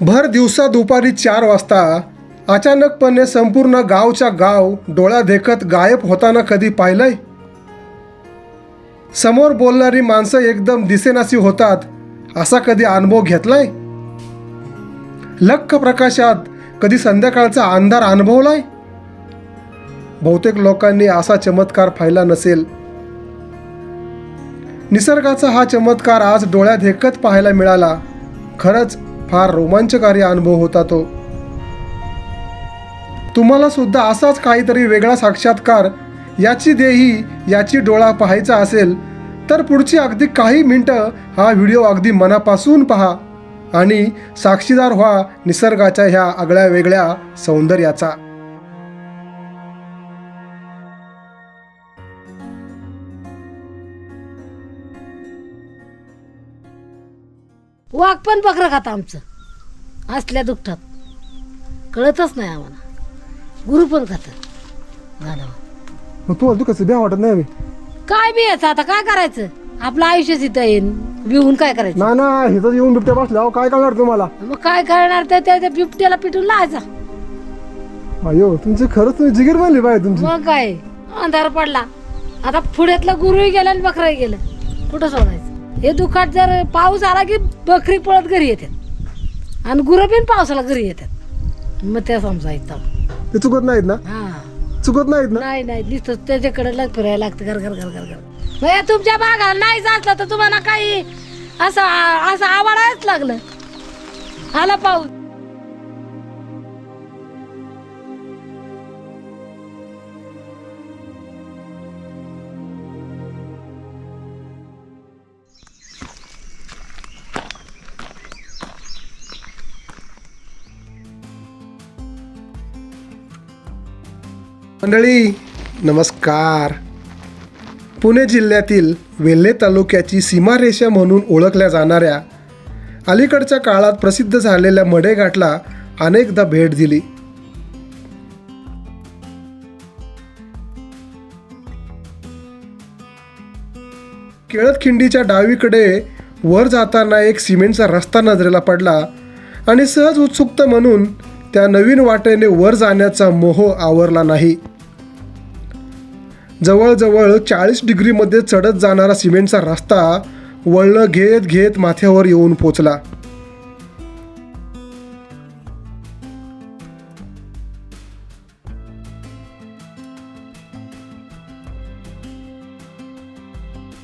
भर दिवसा दुपारी चार वाजता अचानकपणे संपूर्ण गावच्या गाव डोळ्या देखत गायब होताना कधी पाहिलंय? समोर बोलणारी माणसं एकदम दिसेनासी होतात असा कधी अनुभव घेतलाय? लख्ख प्रकाशात कधी संध्याकाळचा अंधार अनुभवलाय? बहुतेक लोकांनी असा चमत्कार पाहिला नसेल. निसर्गाचा हा चमत्कार आज डोळ्यात देखत पाहायला मिळाला. खरंच फार रोमांचकारी अनुभव होता तो. तुम्हाला सुद्धा असाच काहीतरी वेगळा साक्षात्कार याची देही याची डोळा पाहायचा असेल तर पुढची अगदी काही मिनटं हा व्हिडिओ अगदी मनापासून पहा आणि साक्षीदार व्हा निसर्गाच्या ह्या आगळ्या वेगळ्या सौंदर्याचा. वाघ पण बकरं खात आमचं. असल्या दुखतात कळतच नाही आम्हाला. गुरु पण खातात झालं. मग तू तू कसं ब्या वाटत नाही काय बी याचं आता? काय करायचं? आपलं आयुष्यच इथं येईन. बिहून काय करायचं? ना ना हिथं येऊन बिबट्या बसल्या. काय करणार तुम्हाला? मग काय करणार? ते त्या त्या बिबट्याला पिटून लावायचा. अयो तुमची खरंच तुम्ही जिगीर बनली पाहिजे तुमची. मग काय? अंधार पडला. आता पुढ्यातला गुरुही गेला आणि बकरही गेलं. कुठं सोडायचं? हे दुखाट जर पाऊस आला की बकरी पळत घरी येतात आणि गुरं पण पावसाला घरी येतात मग त्या समजायचं ते चुकत नाहीत ना? हा. चुकत नाहीत ना? नाही नाही. दिसत त्याच्याकडे लग फिरायला लागतं. घर घर घर घर घर. म्हणजे तुमच्या भागाला नाही असलं तर तुम्हाला काही असं असं आवडायच लागलं. आला पाऊस. मंडळी नमस्कार. पुणे जिल्ह्यातील वेल्हे तालुक्याची सीमारेषा म्हणून ओळखल्या जाणाऱ्या अलीकडच्या काळात प्रसिद्ध झालेल्या मडेघाटला अनेकदा भेट दिली. केळतखिंडीच्या डावीकडे वर जाताना एक सिमेंटचा रस्ता नजरेला पडला आणि सहज उत्सुकता म्हणून त्या नवीन वाटेने वर जाण्याचा मोह आवरला नाही. जवळजवळ चाळीस डिग्रीमध्ये चढत जाणारा सिमेंटचा रस्ता वळणं घेत घेत माथ्यावर येऊन पोचला.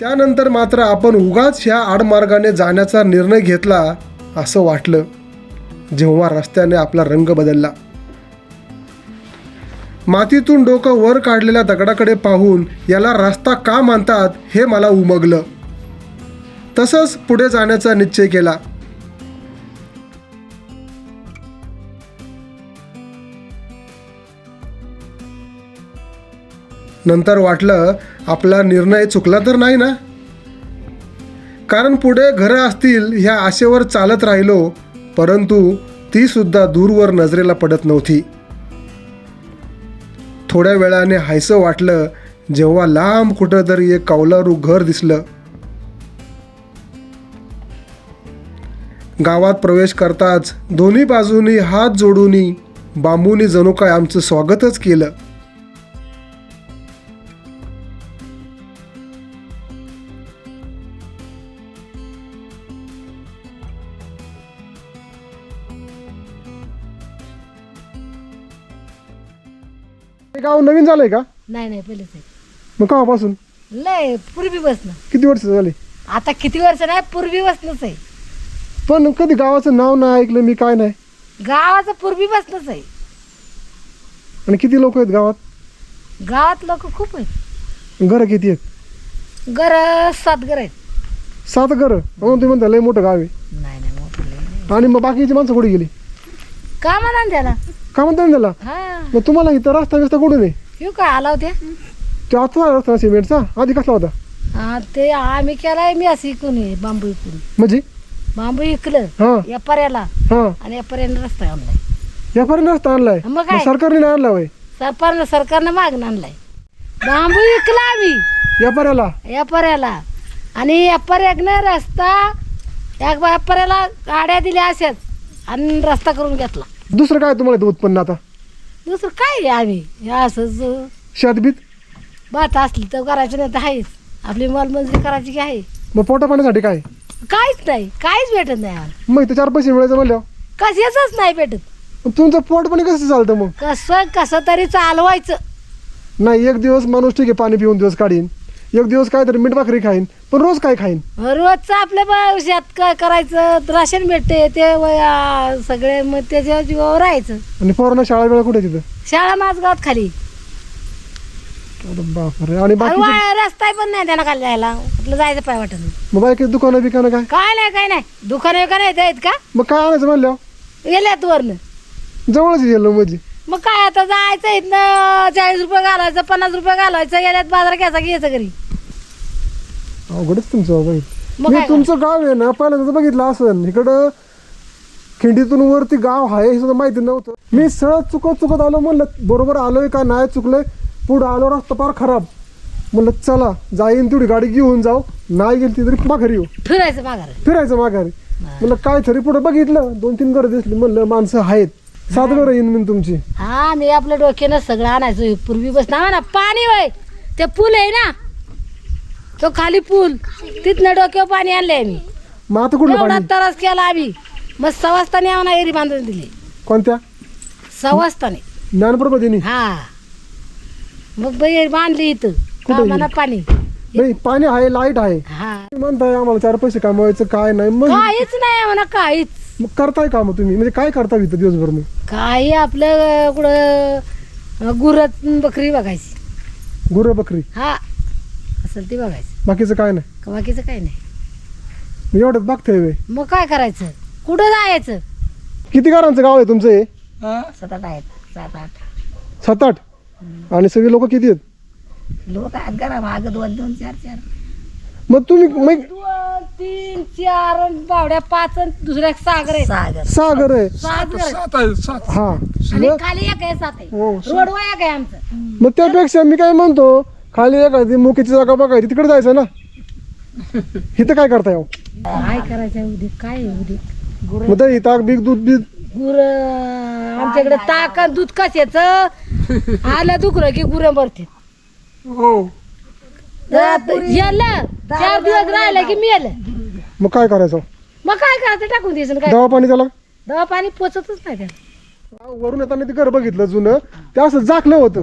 त्यानंतर मात्र आपण उगाच ह्या आडमार्गाने जाण्याचा निर्णय घेतला असं वाटलं. जेव्हा रस्त्याने आपला रंग बदलला. मातीतून डोकं वर काढलेल्या दगडाकडे पाहून याला रस्ता का मानतात हे मला उमगलं. तसंच पुढे जाण्याचा निश्चय केला. नंतर वाटलं आपला निर्णय चुकला तर नाही ना? कारण पुढे घरं असतील ह्या आशेवर चालत राहिलो परंतु ती सुद्धा दूरवर नजरेला पडत नव्हती. थोड्या वेळाने हायसं वाटलं जेव्हा लांब कुठंतरी एक कौलारू घर दिसलं. गावात प्रवेश करताच दोन्ही बाजूनी हात जोडूनी बांबूनी जणू काय आमचं स्वागतच केलं. गाव नवीन झालंय का? नाही नाही पहिलेच आहे. मग केव्हापासून लय पूर्वी बसणं किती वर्ष झाले? आता किती वर्ष नाही पूर्वी बसणंच आहे. पण कधी गावाचं नाव नाही ऐकलं मी काय नाही? गावाचं पूर्वी बसणंच आहे. आणि किती लोक आहेत गावात? गावात लोक खूप आहेत. घरं किती आहेत? घर सात घर आहेत. सात घरं? म्हणून तुम्ही म्हणता लय मोठं गाव आहे. नाही नाही मोठं लय नाही. आणि मग बाकीची माणसं कुठे गेली? का म्हणा त्याला. का म्हणता ना त्याला? हा. मग तुम्हाला इथं रस्ता बिस्ता कुठून आहे? येऊ का आला होत्या? तो रस्ता सिमेंटचा? आधी कसला होता? हा ते आम्ही केलाय मी असं इकून ये, बांबू इकून. म्हणजे? बांबू इकलं हां. हां. आणि यापर्यंत रस्ता आणलाय. व्यापारी रस्ता आणलाय? मग मग काय? सरकारने नाही आणला वय सरकारनं सरकारनं मागणं आणलाय. बांबू इकला आम्ही. यापर्याला आणि यापर्याकनं रस्ता एक व्यापाऱ्याला गाड्या दिल्या अशाच. आणि रस्ता करून घेतला. दुसरं काय तुम्हाला इथं उत्पन्न आता? दुसरं काय आहे आम्ही? हे असंच अं, शेतबीत भात असली तर करायचं नाही तर आहेच. आपली मालमजुरी करायची की आहे. मग पोटा पाण्यासाठी काय? काहीच नाही. काहीच भेटत नाही आम्हाला. मग इथं चार पैसे मिळायचं म्हणल्यावर? कशाचंच नाही भेटत. मग तुमचं पोट पाणी कसं चालतं मग? कसं कसं तरी चालवायचं. नाही एक दिवस माणूस ठीक आहे पाणी पिऊन दिवस काढीन. एक दिवस काय तरी मीठ भाकरी खाईन पण रोज काय खाईन? रोजचं आपल्या शेत काय करायचं? राशन भेटते ते वया सगळे मग त्याच्या जीवावर राहायचं. आणि पोरांना शाळा वेळा कुठे तिथं? शाळा माझगावात खाली. अरे बापरे. आणि अरे बाकी वा, रस्ता पण नाही त्यांना खाली जायला. कुठलं जायचं पाय वाटत नाही. मग बाकी दुकानं बिकानं काय? काय नाही काय नाही. दुकान बिकान येत आहेत का? मग काय आणायचं म्हणल्यावर? गेल्यात वरनं. जवळच गेलो म्हणजे. मग काय आता जायचं इथनं चाळीस रुपये घालायचं पन्नास रुपये घालायचं गेल्यात बाजार घ्यायचा घ्यायचं घरी? अवघडच तुमचं बाई मग मी काय तुमचं गाव आहे ना? पहिल्यांदा बघितलं असं इकडं खिंडीतून वरती गाव आहे हे सुद्धा माहिती नव्हतं. मी सहज चुकत चुकत आलो म्हणलं बरोबर आलोय का? नाही चुकलंय. पुढं आलो रस्ता फार खराब. म्हणलं चला जाईन तेवढी गाडी घेऊन जाऊ. नाही गेली तरी माघारी येऊ. फिरायचं माघार. फिरायचं माघारी. म्हणलं काय तरी पुढे बघितलं. दोन तीन घरं दिसली म्हणलं माणसं आहेत. सात येईन मी तुमची. हा मी आपल्या डोक्यानं सगळं आणायचो. पूर्वी बस ना ना पाणी वय. ते पूल आहे ना. तो खाली पूल. तिथनं डोक्यावर पाणी आणलंय मी. मग आता कुठलं एवढा पाणी? त्रास केला आम्ही. मग सवास्ताने आम्हाला एरी बांधून दिली. कोणत्या? सवास्ताने. ज्ञानप्रबोधिनी हा. मग बाई बांधली इथं. पाणी. नाही पाणी आहे लाइट आहे. हा. तुम्ही म्हणताय आम्हाला चार पैसे कमवायचं काय नाही मग काहीच नाही म्हणा काहीच. मग करताय का मग तुम्ही? म्हणजे काय करता इथं दिवसभर मग? काही आपलं कुठं गुरत बकरी बघायची. गुरं बकरी? हा. असेल ती बघायची. बाकीचं काय नाही? बाकीचं काही नाही? मग एवढंच बघताय वे मग काय करायचं? कुठं जायचं? किती घरांचं गाव आहे तुमचं हे? सात आठ आहेत. सात आठ. सात आठ? आणि सगळे लोक किती आहेत? लोक आहेत घरा माग दोन दोन चार चार. मग तुम्ही मग दोन तीन चार अन बावड्या पाच अन दुसऱ्या एक सागर आहे. सागर. आहे. सात घर सात आहे सात. हा. आणि खाली एक आहे सात आहे. हो. रोड वर एक आहे आमचं. मग त्यापेक्षा मी काय म्हणतो खाली एखादी मुकीची जागा बघायची तिकडे जायचं ना. इथं काय करताय हो? काय करायचं उद्या काय आहे उद्या गुर. मग दही ताक बीक दूध बीत गुर. आमच्याकडे ताक अन दूध कशाच? आलं दुखलं की गुरं मरते हो. याला चार दिवस राहिलं की मेलं मग काय करायचं? मग काय करायचं? टाकून द्यायचं काय? दवा पाणी त्याला? दवा पाणी पोचतच नाही त्याला. वरून येताना ते घर बघितलं जुनं. ते असं झाकलं होतं.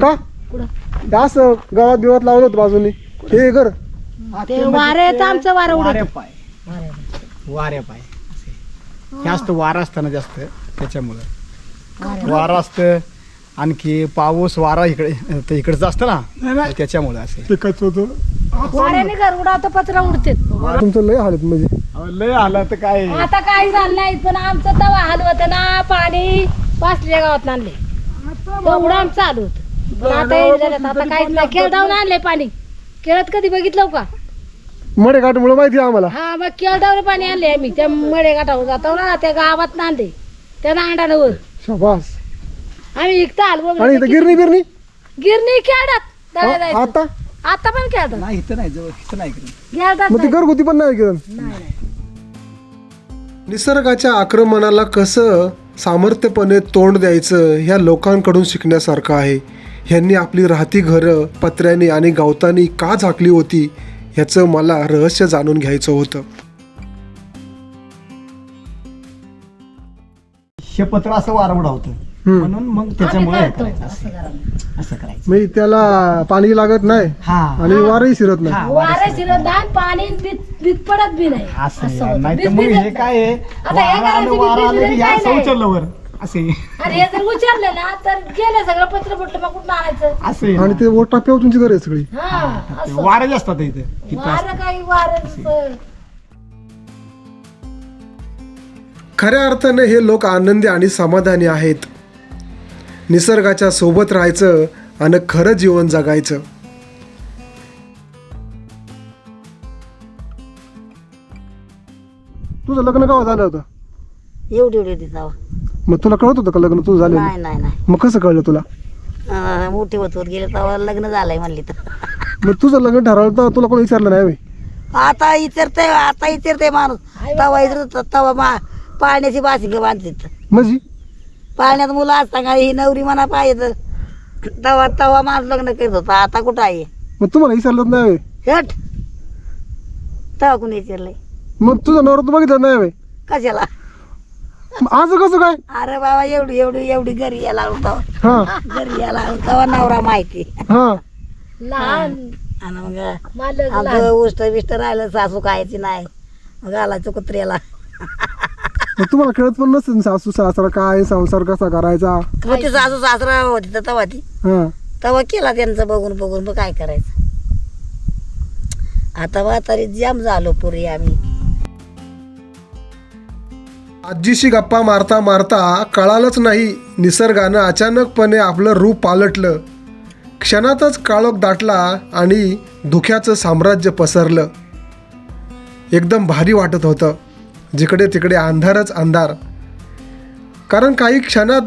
का? ते असं गावात बिवात लावलं होतं बाजूनी. हे घर. ते वारे येतं आमचं वारं वाऱ्या उडत पाय. वाऱ्या पाय. असे जास्त वारा असतं ना जास्त त्याच्यामुळं. वारा असतं. आणखी पाऊस वारा इकडे तर इकडचं असतं ना त्याच्यामुळं असे. पिकाचं होतं. वाऱ्याने घर उडावतं पत्रा उडते तुमचं लय हालत म्हणजे. लय आलं तर काय? आता काही झालं नाही पण आमचं तवा हलवत ना पाणी पाचल्या गावात आणले. तेवढं आमचं चालू होतं. पण आता हे झालं, आता काहीच नाही केळडावून आणले पाणी. केळत कधी बघितलं का? मडे घाटमुळे माहिती आहे आम्हाला. हा मग केळडावर पाणी आणले आम्ही. त्या मडे गाठावर जातो ना त्या गावात नांदे त्या नांडावर शाबास. आम्ही इकता हलवं आणि इथं गिरणी बिरणी? गिरणी खेळात. दळ्या हा, जायचं. आता? आता पण खेळतात. नाही इथं नाही जवळ इथं नाही इकडे. खेळतात मग ती घरगुती पण नाही घेऊन नाही. निसर्गाच्या आक्रमणाला कसं सामर्थ्यपणे तोंड द्यायचं ह्या लोकांकडून शिकण्यासारखं आहे. ह्यांनी आपली राहती घरं पत्र्याने आणि गवतानी का झाकली होती ह्याचं मला रहस्य जाणून घ्यायचं होतं. हे पत्र असं वारा उडावतं हम्म. म्हणून मग त्याच्यामुळे हे करायचं असं असं करायचं. म्हणजे त्याला पाणी लागत नाही हा. आणि वारही शिरत नाही. हा, वारं शिरत नाही पाणी बीत बीत पडत बी नाही. असं असं आहे. होतं. नाही तर बीत मग बीत हे. काय आहे? आता हे वारा आलं करायचं वारा आलं बीत की बीत या काय नाही. उचललं वर असे आणि हे जर उचललं ना तर गेलं सगळं पत्र पडलं मग कुठं आणायचं? असे आणि ते ओटा पेव तुमची घर आहे सगळी. हा असं. वारे जास्त आता इथे. इथं वारं काही वारं खऱ्या अर्थाने हे लोक आनंदी आणि समाधानी आहेत. निसर्गाच्या सोबत राहायचं आणि खरं जीवन जगायचं. तुझं लग्न केव्हा झालं होतं? एवढी एवढी मग तुला कळत होतं का लग्न तुझं झालं नाही नाही नाही. मग कसं कळलं तुला? अं, मोठी होत होत गेले तेव्हा लग्न झालंय म्हणली तर. मग तुझं लग्न ठरवलं तर तुला कोणी विचारलं नाही होय? आता विचारते आता विचारते माणूस. तवा विचारत तवा मा पाळण्याची बासिंग बांधतात म्हणजे? पाळण्यात मुलं असता ही नवरी म्हणा पाहिजे तवा तवा माझं लग्न करत होता. आता कुठं आहे? मग तुम्हाला विसरलंच नाही. हट! तवा कुणी विचारलंय मग तुझं नवरा तू बघितलं नाही होय. कशाला? मग आज कसं काय? अरे बाबा एवढी एवढी एवढी घरी यायला होता हा. घरी यायला होता नवरा माहिती. हा. लहान. आणि मग मालक आमचं लहान. उष्ट बिष्ट राहिलं सासू खायची नाही. मग घालायचं कुत्र्याला. मग तुम्हाला कळत पण नसेल सासू सासरा काय संसार कसा करायचा? मग ती सासू सासरा होती तर तवा ती. हा. तवा केला त्यांचं बघून बघून मग काय करायचं? आता तरी जाम झालो पुरी आम्ही. आजीशी गप्पा मारता मारता कळालंच नाही. निसर्गानं अचानकपणे आपलं रूप पालटलं. क्षणातच काळोख दाटला आणि धुक्याचं साम्राज्य पसरलं. एकदम भारी वाटत होतं. जिकडे तिकडे अंधारच अंधार. कारण काही क्षणात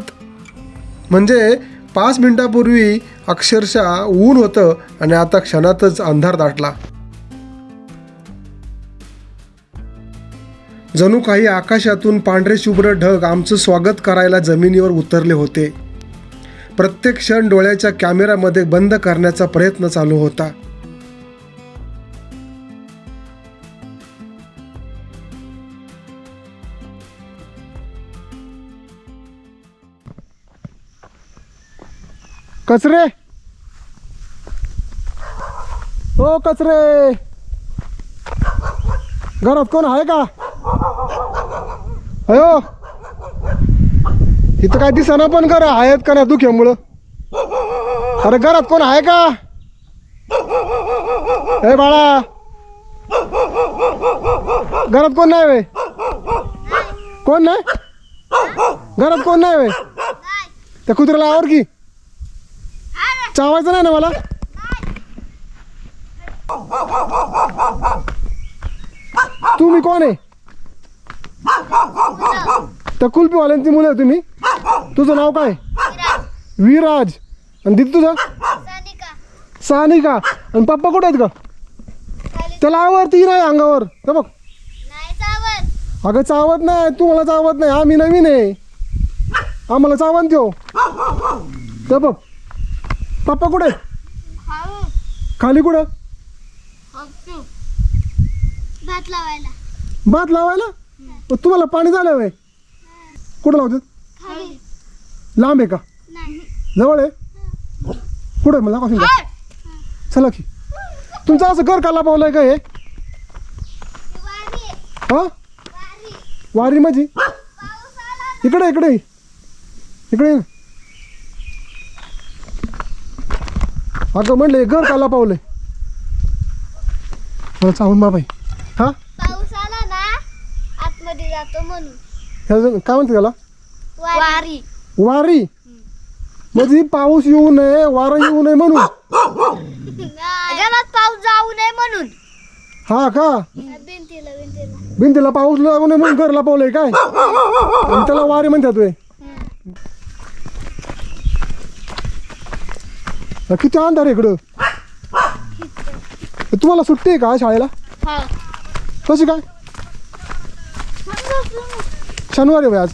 म्हणजे पाच मिनटापूर्वी अक्षरशः ऊन होतं आणि आता क्षणातच अंधार दाटला. जणू काही आकाशातून पांढरे शुभ्र ढग आमचं स्वागत करायला जमिनीवर उतरले होते. प्रत्येक क्षण डोळ्याच्या कॅमेऱ्यामध्ये बंद करण्याचा प्रयत्न चालू होता. कचरे? हो कचरे! घरात कोण आहे का? अयो! इथं काय दिसना पण करा आहेत का ना दुख्यामुळं? अरे घरात कोण आहे का? हे बाळा! घरात कोण नाही वे? कोण नाही? घरात कोण नाही वे? त्या कुत्र्याला आवर की. चावायचं नाही ना मला? तुम्ही कोण आहे? त्या कुल्फीवाल्यांची मुलं आहे तुम्ही. तुझं नाव काय? विराज. आणि दिदी तुझं? सानिका. आणि पप्पा कुठे आहेत का त्याला आवडती नाही अंगावर. हे बघ. अगं चावत नाही. तू मला चावत नाही. आम्ही नवीन आहे. आम्हाला चावण देऊ. तर बघ. पप्पा कुठे? खाली कुठं? भात लावायला. भात लावायला? तुम्हाला पाणी झालं वय कुठं लावतात लांब आहे का? नाही. जवळ आहे? कुठं आहे? मला दाखवा का? चला की. तुमचं असं घर काला पावलंय का हे? वारी. हा? वारी. माझी इकडे इकडे. इकडे अगं म्हणलं हे घर काला पावलंय मला चावून बाबाई हा? पाऊस आला ना आतमध्ये जातो म्हणून. ह्याचं काय म्हणते त्याला? वारी. वारी. म्हणजे पाऊस येऊ नये वारा येऊ नये म्हणून. घरात पाऊस जाऊ नये म्हणून. हा का? भिंतीला भिंतीला. भिंतीला पाऊस लागू नये म्हणून घर लपवलंय काय? आणि त्याला वारी म्हणतात वे किती अंधार आहे इकडं? तुम्हाला सुट्टी आहे का शाळेला? कशी काय? शनिवारी आहे आज.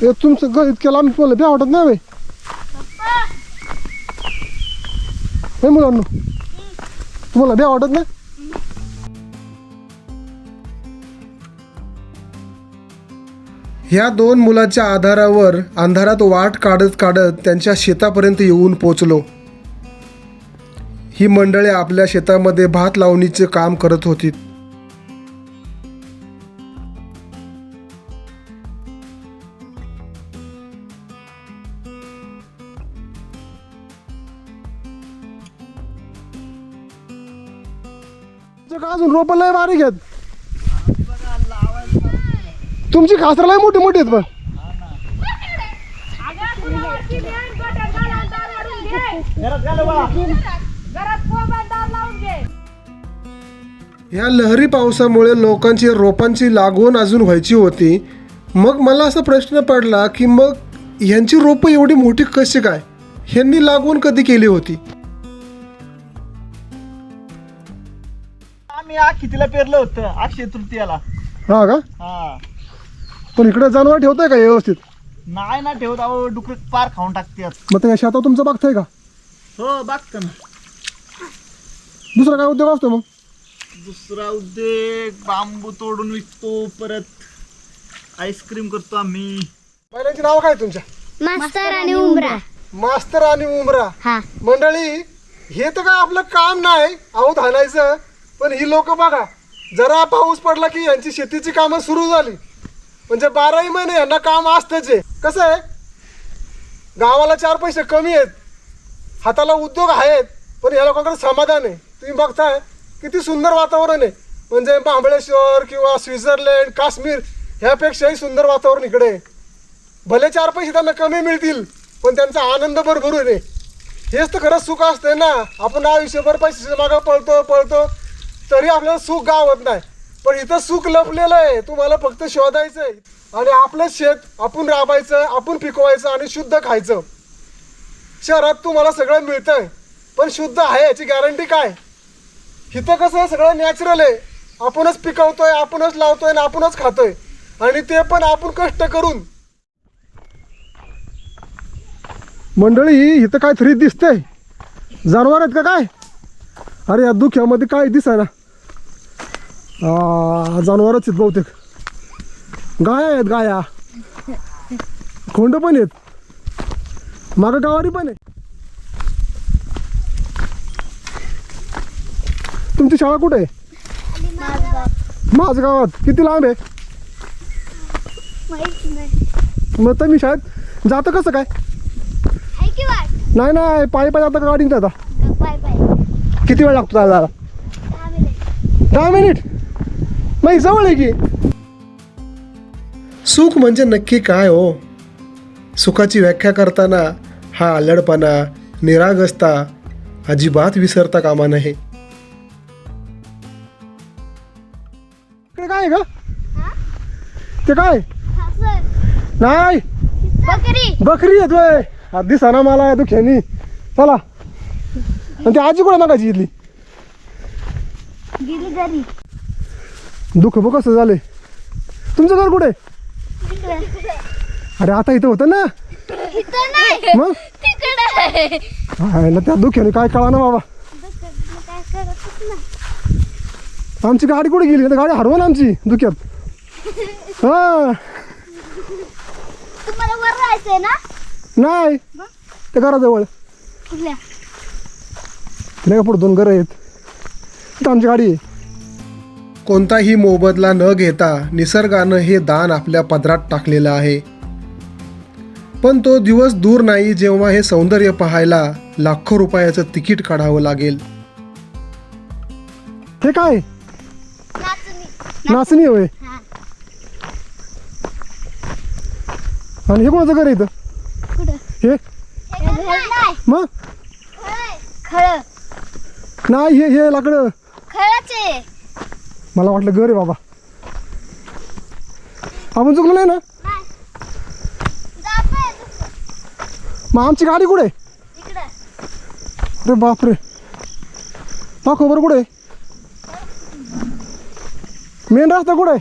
हे तुमचं घर इतक्या लांब तुम्हाला भ्या वाटत नाही मुलांना तुम्हाला भ्या वाटत नाही? ह्या दोन मुलाच्या आधारावर अंधारात वाट काढत काढत त्यांच्या शेतापर्यंत येऊन पोचलो. ही मंडळी आपल्या शेतामध्ये भात लावणीचे काम करत होती. अजून रोप लय बारीक आहेत? तुमची खासर लय मोठी मोठी आहेत पण या लहरी पावसामुळे लोकांची रोपांची लागवण अजून व्हायची होती. मग मला असा प्रश्न पडला की मग यांची रोपं एवढी मोठी कशी काय? ह्यांनी लागवण कधी केली होती? आम्ही आखी तिला पेरलं होतं अक्षय तृतीयाला. हा का? हा. पण इकडे जनावर ठेवताय का व्यवस्थित? नाही ना ठेवत अहो डुकर पार खाऊन टाकतात. मग ते शेतात तुमचं बघताय का? हो बघतो ना. दुसरा काय उद्योग असतो मग? दुसरा उद्योग बांबू तोडून विकतो परत आईस्क्रीम करतो आम्ही. बैलांची नाव काय तुमच्या? मास्तर आणि उमरा. मास्तर आणि उमरा. हा. मंडळी हे तर काय आपलं काम नाही आऊत हाणायचं पण ही लोक बघा जरा पाऊस पडला की यांची शेतीची कामं सुरू झाली. म्हणजे बाराही महिने यांना काम असतंच आहे. कसं आहे? गावाला चार पैसे कमी आहेत. हाताला उद्योग आहेत पण या लोकांकडे समाधान आहे. तुम्ही बघताय किती सुंदर वातावरण आहे. म्हणजे महाबळेश्वर किंवा स्वित्झर्लंड काश्मीर ह्यापेक्षाही सुंदर वातावरण इकडे भले चार पैसे त्यांना कमी मिळतील पण त्यांचा आनंद भरभरून आहे. हेच तर खरंच सुख असतंय ना. आपण आयुष्यभर पैशाच्या मागं पळतो पळतो तरी आपल्याला सुख गावत नाही. पण इथं सुख लपलेलं आहे. तुम्हाला फक्त शोधायचंय. आणि आपलं शेत आपण राबायचं आपण पिकवायचं आणि शुद्ध खायचं. शहरात तुम्हाला सगळं मिळतंय. पण शुद्ध आहे याची गॅरंटी काय? इथं कसं सगळं नॅचरल आहे. आपणच पिकवतोय आपणच लावतोय आणि आपणच खातोय. आणि ते पण आपण कष्ट करून. मंडळी इथं काय थ्री दिसतंय. जनावर आहेत का काय? अरे या दुख्यामध्ये काय दिसाय ना जनावरच आहेत बहुतेक. गाया आहेत गाया. खोंड पण आहेत. मागं गावारी पण आहे तुमची शाळा कुठे आहे? माझ गावात किती लांब आहे? मग तर मी शाळेत जातं कसं काय? नाही नाही. पायी पायी गाडीने जाता. पाय पाय. किती वेळ लागतो जायला? दहा मिनिट. दहा मिनिट मग ही जवळ आहे की? सुख म्हणजे नक्की काय हो? सुखाची व्याख्या करताना हा अल्लडपणा निरागसता अजिबात विसरता कामा नये. इकडे काय आहे का ते काय? नाही. बकरी. बकरी येतोय हा दिसाना मला तू खेनी चला. आणि ती आजी कुठे मागायची इथली? गेली घरी. दुःख बघ कसं झालंय. तुमचं घर कुठे? अरे आता इथं होतं ना? मग? ना त्या दुःखाने काय कळा ना बाबा. आमची गाडी कुठे गेली? गाडी हरवून आमची दुःख्यात हा. ना? नाही. त्या घराजवळ. नाही का पुढे दोन घरं आहेत. आमची गाडी आहे. कोणताही मोबदला न घेता निसर्गानं हे दान आपल्या पदरात टाकलेलं आहे. पण तो दिवस दूर नाही जेव्हा हे सौंदर्य पाहायला लाखो रुपयाचं तिकीट काढावं लागेल. हे काय? नाचणी. होय? आणि हे कोणाचं घर आहे इथं? हे? मग? नाही हे हे लाकडं. मला वाटलं घर आहे बाबा. आपण चुकलो नाही ना. मग आमची गाडी कुठे? अरे बापरे. दाखव बरं कुठे? मेन रस्ता कुठे?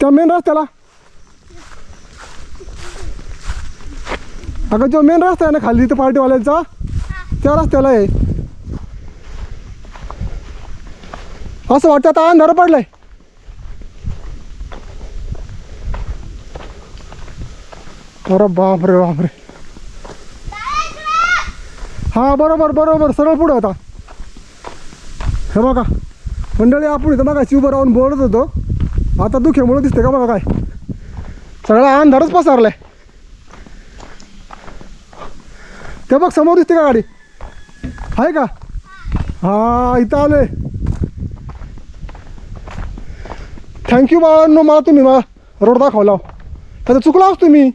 त्या मेन रस्त्याला. अगं जो मेन रस्ता आहे ना खाली तिथं पार्टीवाल्यांचा त्या रस्त्याला आहे. असं वाटतं आता अंधार पडलाय. अरे बापरे बापरे. हा बरोबर बरोबर. सरळ पुढं होता हे बघा. मंडळी आपण इथं बघा उभं राहून बोलत होतो. आता दुखेमुळे दिसते का बघा काय? सगळा अंधारच पसरलाय. ते बघ समोर दिसते का गाडी? आहे का? हा इथं आलोय. थँक्यू बाळांनो. मला तुम्ही मला रोड दाखवला त्याचा चुकला असतो मी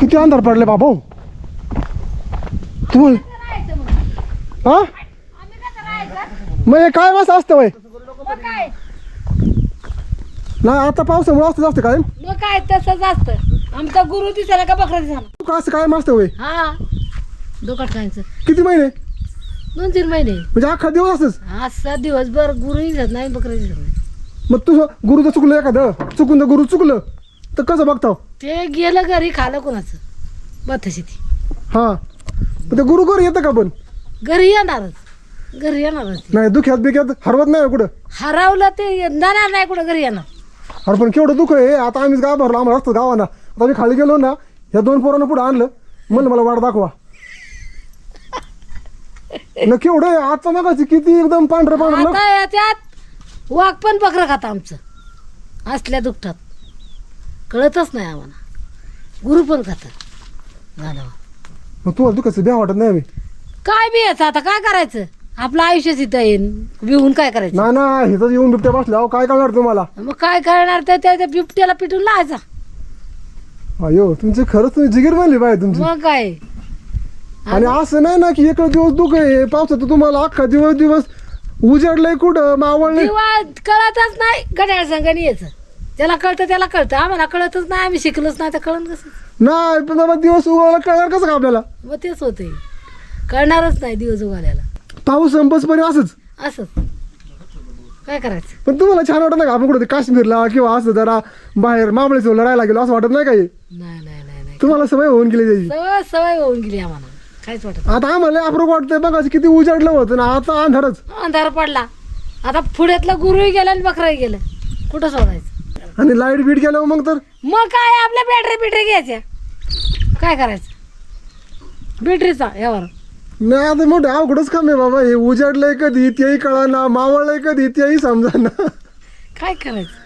किती अंधार पडले बाबा तू हा? मग हे काय वाजता असतं वय नाही आता पावसामुळे असतं जास्त काय मग काय तसंच असतं. आमचा गुरु दिसायला का बकरा दिसायला? का असं काय मास्त होय हा. किती महिने? दोन तीन महिने. म्हणजे अख्खा दिवस असंच? असा दिवसभर गुरु दिसत नाही बकरा दिसत नाही. मग तुझं गुरुचं चुकलं एखादं? चुकून जर गुरु चुकलं तर कसं बघताव? ते गेलं घरी खालं कोणाचं? बथशी ती. हा. मग ते गुरु घरी येतं का पण? घरी येणारच. घरी येणारच ती. नाही दुख्यात बिख्यात हरवत नाही कुठं? हरवलं ते जाणार नाही कुठं घरी येणार. अरे पण केवढं दुःख आहे आता आम्हीच गाव भरलो आम्हाला असतं गावाना आता आम्ही खाली गेलो ना ह्या दोन पोरांना पुढे आणलं. म्हणलं मला वाट दाखवा. न केवढं आता मागाची किती एकदम पांढरं पांढरं आता याच्यात वाघ पण बकरं खात आमचं. असल्या दुखतात कळतच नाही आम्हाला. गुरु पण खातात. मग तुम्हाला दुखाचं ब्या वाटत नाही आम्ही काय बी याचं आता काय करायचं? आपलं आयुष्यच इथं येईन बिहून काय करायचं? ना ना हिथं येऊन बिबट्या बसल्या. अहो काय करणार तुम्हाला? मग काय करणार तर त्या त्या बिबट्याला पिटून लावायचा अयो तुमचे खरंच तुम्ही जिगीर मानली बाय तुमची. मग काय? आणि असं नाही ना की एक दिवस दुःख आहे. पावसाचं तुम्हाला अख्खा दिवस दिवस उजाडलंय कुठं? मावळलंय. किंवा कळतच नाही. घड्याळ संघाने यायचं त्याला कळतं त्याला कळतं. आम्हाला कळतच नाही. आम्ही शिकलोच नाही तर कळण कसं? नाही पण बाबा दिवस उगवला कळणार कसं का आपल्याला? मग तेच होते कळणारच नाही दिवस उगाल्याला पाऊस संपसपर्यंत असंच. असंच. काय करायचं? पण तुम्हाला छान वाटत नाही का? आपण कुठे काश्मीरला किंवा असं जरा बाहेर मामळे राहायला गेलो असं वाटत नाही काही नाही नाही नाही नाही. तुम्हाला सवय होऊन गेली त्याची. सवय सवय होऊन गेली आम्हाला. काहीच वाटत आता आम्हाला अप्रूप वाटतंय बघा किती उजाडलं होतं ना आता अंधारच. अंधार पडला. आता पुढ्यातलं गुरुही गेलं आणि बकराही गेलं. कुठं सोडायचं? आणि लाइट बीट गेल्यावर मग तर? मग काय आपल्या बॅटरी बिटरी घ्यायच्या. काय करायचं? बॅटरीचा यावर नाही आता मोठं अवघडच काम आहे बाबा. हे उजाडलंय कधी तेही कळा ना मावळलंय कधी तेही समजा ना काय करायचं?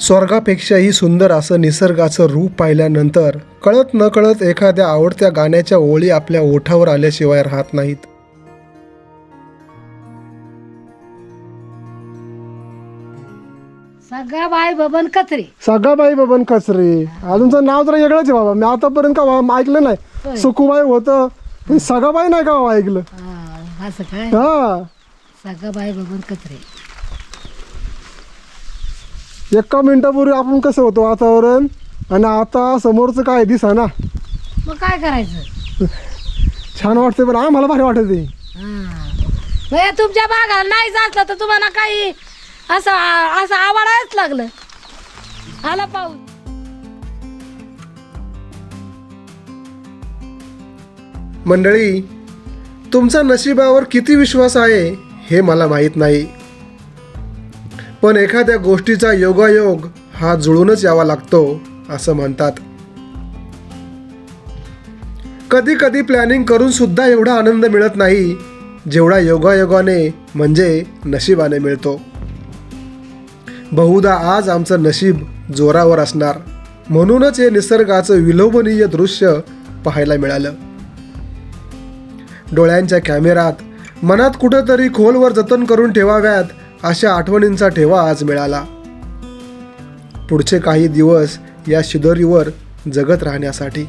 स्वर्गापेक्षाही सुंदर असं निसर्गाचं रूप पाहिल्यानंतर कळत न कळत एखाद्या आवडत्या गाण्याच्या ओळी आपल्या ओठावर आल्याशिवाय राहत नाहीत. सगळा बाय बबन कचरे. सगळाबाई बबन कचरे. अजूनचं नाव जरा वेगळंच आहे बाबा. मी आतापर्यंत का वा- ऐकलं. नाही. सुखूबाई होतं. पण सगळाबाई नाही का ऐकलं? हा, असं काय? हा. बाय बबन कचरे. एका मिनिटापूर्वी आपण कसं होतं वातावरण? आणि आता समोरचं काय दिसा ना. मग काय करायचं? छान वाटतंय पण आम्हाला भारी वाटत आहे. म्हणजे तुमच्या बागाला नाही असलं तर तुम्हाला काही असं असं आवडायच लागलं. आला पाऊस. मंडळी तुमचा नशिबावर किती विश्वास आहे हे मला माहीत नाही. पण एखाद्या गोष्टीचा योगायोग हा जुळूनच यावा लागतो असं म्हणतात. कधी कधी प्लॅनिंग करून सुद्धा एवढा आनंद मिळत नाही जेवढा योगायोगाने म्हणजे नशिबाने मिळतो. बहुधा आज आमचं नशीब जोरावर असणार. म्हणूनच हे निसर्गाचं विलोभनीय दृश्य पाहायला मिळालं. डोळ्यांच्या कॅमेरात मनात कुठंतरी खोलवर जतन करून ठेवाव्यात अशा आठवणींचा ठेवा आज मिळाला. पुढचे काही दिवस या शिदोरीवर जगत राहण्यासाठी.